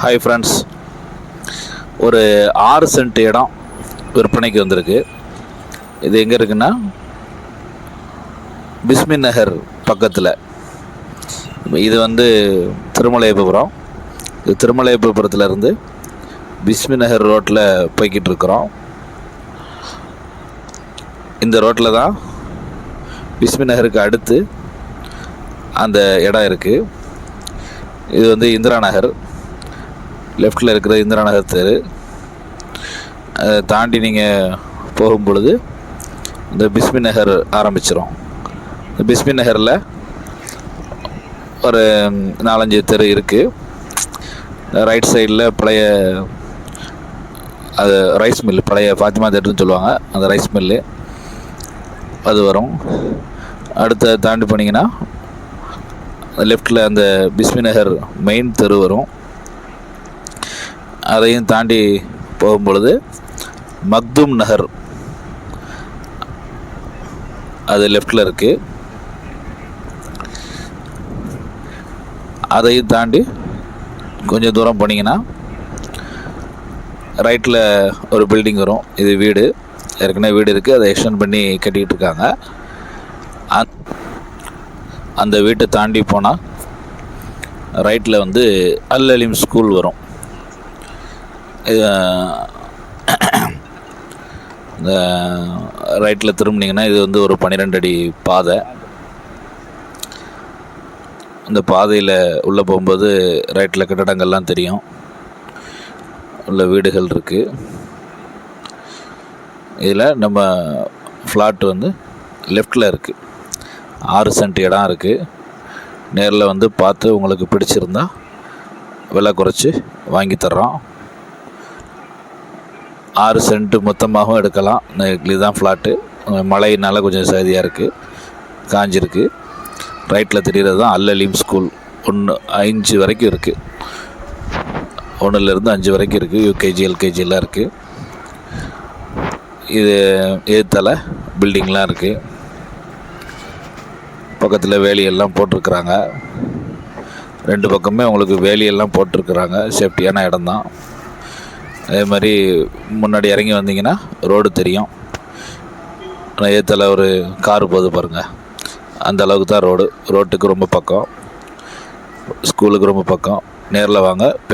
Hi friends ஒரு ஆறு send இடம் விற்பனைக்கு வந்திருக்கு. இது எங்கே இருக்குன்னா? பிஸ்மி நகர் பக்கத்தில். இது வந்து திருமலையபுரம் இது திருமலையபுரத்துலேருந்து பிஸ்மி நகர் ரோட்டில் போய்கிட்டு இருக்கிறோம். இந்த ரோட்டில் தான் பிஸ்மி நகருக்கு அடுத்து அந்த இடம் இருக்குது இது வந்து இந்திரா நகர். லெஃப்டில் இருக்கிற இந்திரா நகர் தெரு. அதை தாண்டி நீங்கள் போகும் பொழுது இந்த பிஸ்மி நகர் ஆரம்பிச்சிடும் இந்த பிஸ்மி நகரில் ஒரு நாலஞ்சு தெரு இருக்குது ரைட் சைடில் பழைய அது ரைஸ் மில் பழைய ஃபாத்திமா தேட்டர்னு சொல்லுவாங்க அந்த ரைஸ் மில்லு அது வரும். அடுத்த தாண்டி போனீங்கன்னா லெஃப்டில் அந்த பிஸ்மி நகர் மெயின் தெரு வரும். அதையும் தாண்டி போகும்பொழுது மக்தும் நகர் அது லெஃப்டில் இருக்குது அதையும் தாண்டி கொஞ்சம் தூரம் போனீங்கன்னா ரைட்டில் ஒரு பில்டிங் வரும். இது வீடு. ஏற்கனவே வீடு இருக்குது அதை எக்ஸ்டெண்ட் பண்ணி கட்டிக்கிட்டு இருக்காங்க. அந்- அந்த வீட்டை தாண்டி போனால் ரைட்டில் வந்து அல் அலிம் ஸ்கூல் வரும். இது, இந்த ரைட்டில் திரும்பினீங்கன்னா இது வந்து ஒரு பன்னிரெண்டு அடி பாதை. அந்த பாதையில் உள்ளே போகும்போது ரைட்டில் கட்டடங்கள்லாம் தெரியும். உள்ள வீடுகள் இருக்குது இதில் நம்ம ஃப்ளாட் வந்து லெஃப்டில் இருக்குது ஆறு சென்ட் இடம் இருக்குது நேரில் வந்து பார்த்து உங்களுக்கு பிடிச்சிருந்தா விலை குறைச்சி வாங்கி தர்றோம். ஆறு சென்ட் மொத்தமாகவும் எடுக்கலாம். இதுதான் ஃப்ளாட்டு மழையினால கொஞ்சம் சதியாக இருக்குது காஞ்சிருக்கு. ரைட்டில் தெரிகிறது தான் அல்லலீம் ஸ்கூல் ஒன்று அஞ்சு வரைக்கும் இருக்குது ஒன்றுலேருந்து அஞ்சு வரைக்கும் இருக்குது யூகேஜி எல்கேஜிலாம் இருக்குது இது எதிர்த்தால பில்டிங்லாம் இருக்குது பக்கத்தில் வேலியெல்லாம் போட்டிருக்குறாங்க. ரெண்டு பக்கமே உங்களுக்கு வேலியெல்லாம் போட்டிருக்குறாங்க. சேஃப்டியான இடம்தான். அதே மாதிரி முன்னாடி இறங்கி வந்தீங்கன்னா ரோடு தெரியும். ஆனால் ஏத்தல ஒரு கார் போகுது பாருங்கள் அந்த அளவுக்கு தான் ரோடு. ரோட்டுக்கு ரொம்ப பக்கம். ஸ்கூலுக்கு ரொம்ப பக்கம். நேரில் வாங்க.